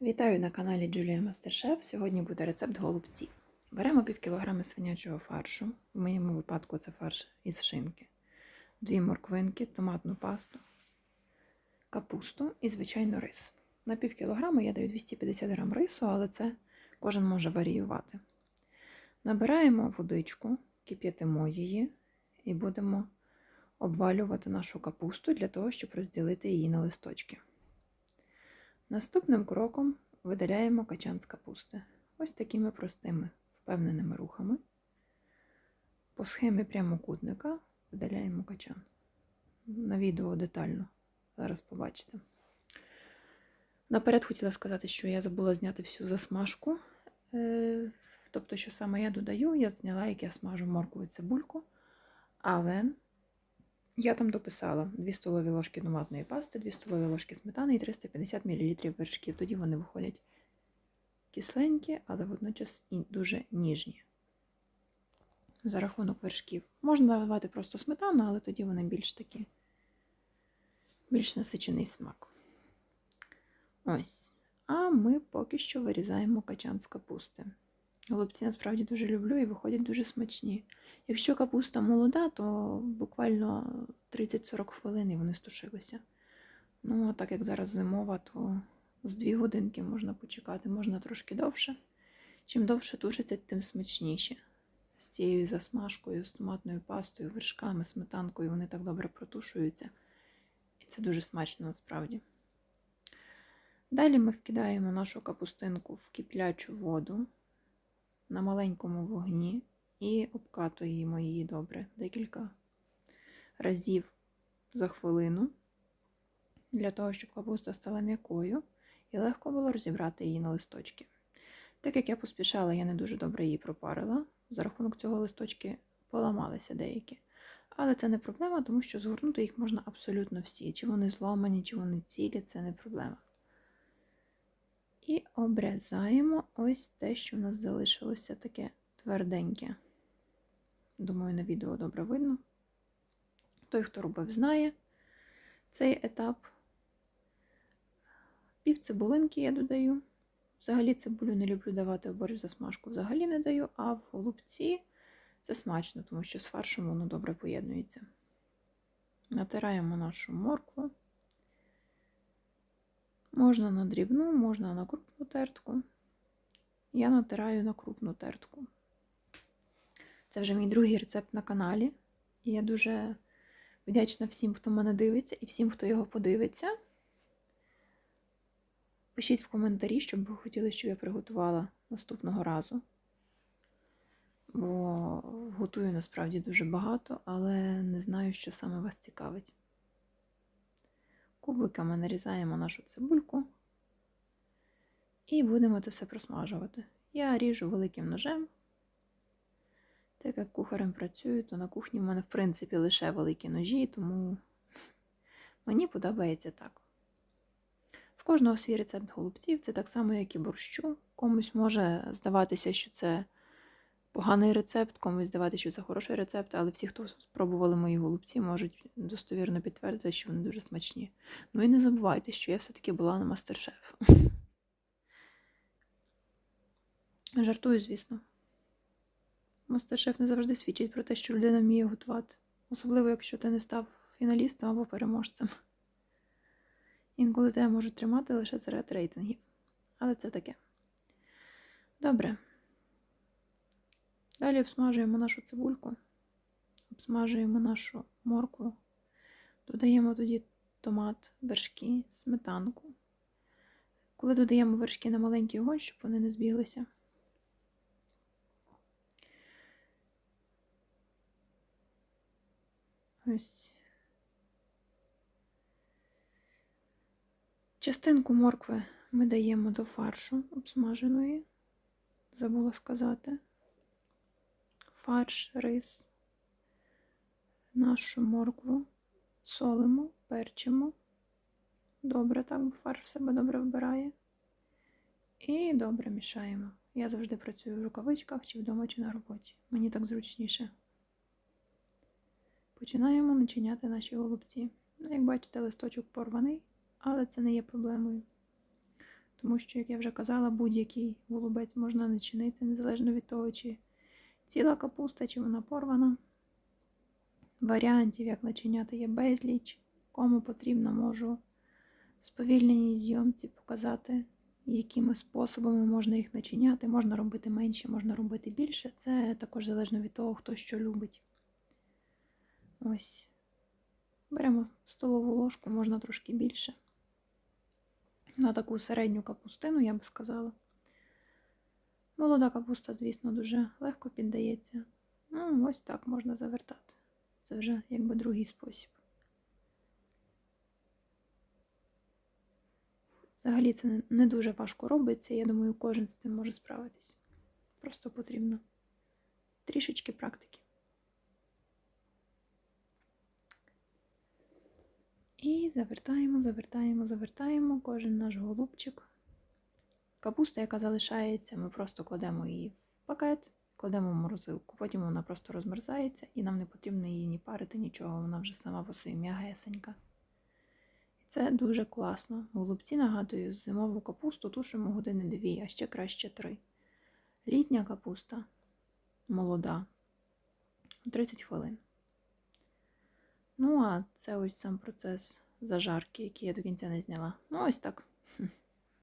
Вітаю на каналі Julia Masterchef. Сьогодні буде рецепт голубців. Беремо пів кілограми свинячого фаршу. В моєму випадку це фарш із шинки, дві морквинки, томатну пасту, капусту і, звичайно, рис. На пів кілограма я даю 250 грам рису, але це кожен може варіювати. Набираємо водичку, кип'ятимо її і будемо обвалювати нашу капусту для того, щоб розділити її на листочки. Наступним кроком видаляємо качан з капусти. Ось такими простими, впевненими рухами. По схемі прямокутника видаляємо качан. На відео детально. Зараз побачите. Наперед хотіла сказати, що я забула зняти всю засмажку. Е, Тобто, що саме я додаю, я зняла, як я смажу моркву і цибульку. Але я там дописала 2 столові ложки томатної пасти, 2 столові ложки сметани і 350 мл вершків. Тоді вони виходять кисленькі, але водночас і дуже ніжні. За рахунок вершків. Можна наливати просто сметану, але тоді вони більш такі, більш насичений смак. Ось. А ми поки що вирізаємо качан з капусти. Голубці насправді дуже люблю і виходять дуже смачні. Якщо капуста молода, то буквально 30-40 хвилин і вони стушилися. Ну, а так як зараз зимова, то з 2 годинки можна почекати, можна трошки довше. Чим довше тушиться, тим смачніше. З цією засмажкою, з томатною пастою, вершками, сметанкою вони так добре протушуються. І це дуже смачно насправді. Далі ми вкидаємо нашу капустинку в киплячу воду на маленькому вогні і обкатуємо її добре декілька разів за хвилину, для того, щоб капуста стала м'якою і легко було розібрати її на листочки. Так як я поспішала, я не дуже добре її пропарила. За рахунок цього листочки поламалися деякі. Але це не проблема, тому що згорнути їх можна абсолютно всі. Чи вони зломані, чи вони цілі, це не проблема. І обрізаємо ось те, що в нас залишилося таке тверденьке. Думаю, на відео добре видно. Той, хто робив, знає цей етап. Пів цибулинки я додаю. Взагалі цибулю не люблю давати борщ засмажку, взагалі не даю, а в голубці це смачно, тому що з фаршем воно добре поєднується. Натираємо нашу моркву. Можна на дрібну, можна на крупну тертку. Я натираю на крупну тертку. Це вже мій другий рецепт на каналі. І я дуже вдячна всім, хто мене дивиться, і всім, хто його подивиться. Пишіть в коментарі, щоб ви хотіли, щоб я приготувала наступного разу. Бо готую насправді дуже багато, але не знаю, що саме вас цікавить. Кубиками нарізаємо нашу цибульку і будемо це все просмажувати. Я ріжу великим ножем. Так як кухарем працюю, то на кухні в мене, в принципі, лише великі ножі, тому мені подобається так. В кожного свій рецепт голубців, це так само, як і борщу. Комусь може здаватися, що це поганий рецепт, комусь здаватися, що це хороший рецепт, але всі, хто спробували мої голубці, можуть достовірно підтвердити, що вони дуже смачні. Ну і не забувайте, що я все-таки була на мастер-шеф. Жартую, звісно. Мастер-шеф не завжди свідчить про те, що людина вміє готувати. Особливо, якщо ти не став фіналістом або переможцем. Інколи тебе можуть тримати лише серед рейтингів. Але це таке. Добре. Далі обсмажуємо нашу цибульку, обсмажуємо нашу моркву, додаємо тоді томат, вершки, сметанку. Коли додаємо вершки на маленький огонь, щоб вони не збіглися. Ось. Частинку моркви ми даємо до фаршу обсмаженої, забула сказати. Фарш, рис, нашу моркву, солимо, перчимо. Добре, так, фарш в себе добре вбирає. І добре мішаємо. Я завжди працюю в рукавичках, чи вдома, чи на роботі. Мені так зручніше. Починаємо начиняти наші голубці. Ну, Як бачите, листочок порваний, але це не є проблемою. Тому що, як я вже казала, будь-який голубець можна начинити, незалежно від того, чи ціла капуста, чи вона порвана. Варіантів, як начиняти, є безліч. Кому потрібно, можу в сповільненій зйомці показати, якими способами можна їх начиняти. Можна робити менше, можна робити більше. Це також залежно від того, хто що любить. Ось. Беремо столову ложку, можна трошки більше. На таку середню капустину, я би сказала. Молода капуста, звісно, дуже легко піддається. Ну, ось так можна завертати. Це вже якби другий спосіб. Взагалі це не- дуже важко робиться. Я думаю, кожен з цим може справитись. Просто потрібно трішечки практики. І завертаємо, завертаємо, завертаємо кожен наш голубчик. Капуста, яка залишається, ми просто кладемо її в пакет, кладемо в морозилку. Потім вона просто розмерзається, і нам не потрібно її ні парити, нічого, вона вже сама по собі м'ягесенька. Це дуже класно. Голубці, нагадую, зимову капусту тушимо години дві, а ще краще три. Літня капуста молода 30 хвилин. Ну, а це ось сам процес зажарки, який я до кінця не зняла. Ну, ось так.